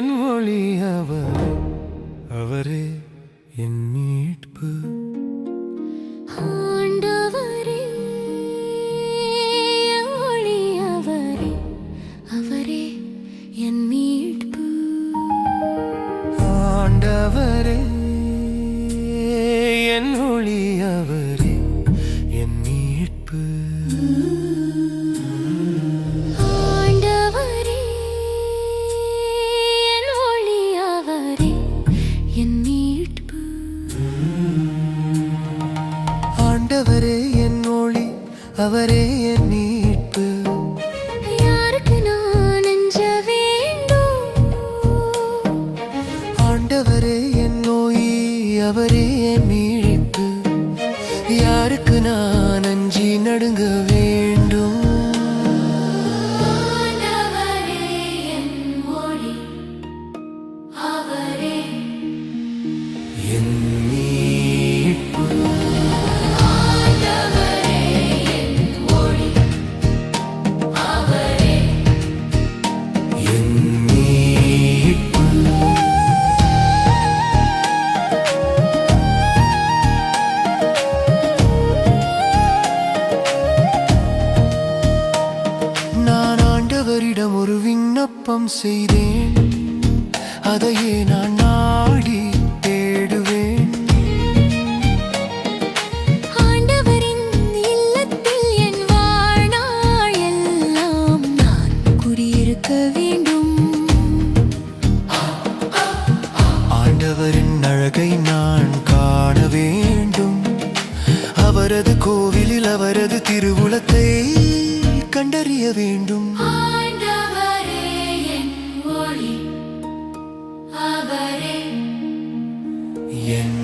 என் மொழி அவர் அவரே என் மீட்பு. அவரே என் மீட்பு. ஆண்டவர் அவரே என் மீட்பு. யாருக்கு நான் அஞ்ச வேண்டும்? ஆண்டவரே என் நோய் அவரே என் மீட்பு. யாருக்கு நான் அஞ்சி நடுங்க விண்ணப்பம் செய்தேன். அதையே நான் நாடி தேடுவேன். ஆண்டவரின் இல்லத்தில் என் வாழ்நாள் எல்லாம் நான் குடியிருக்க வேண்டும். ஆண்டவரின் அழகை நான் காண வேண்டும். அவரது கோவிலில் அவரது திருவுளத்தை கண்டறிய வேண்டும். என் ஒளி அவரே என்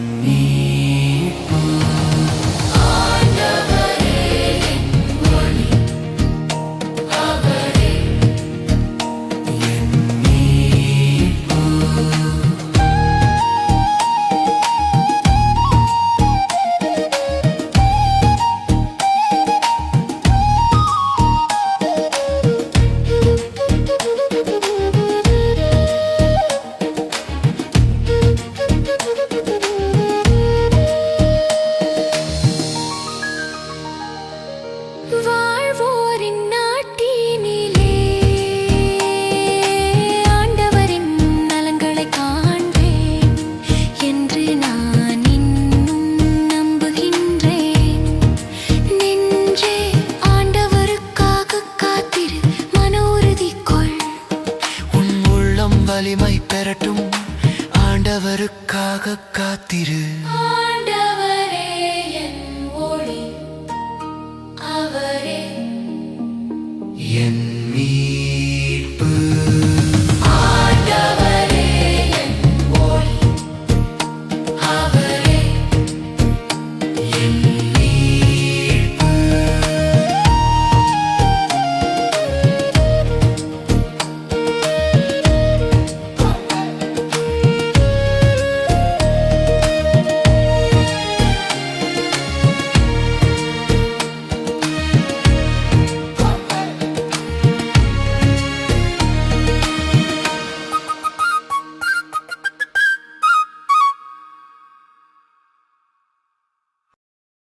Oh.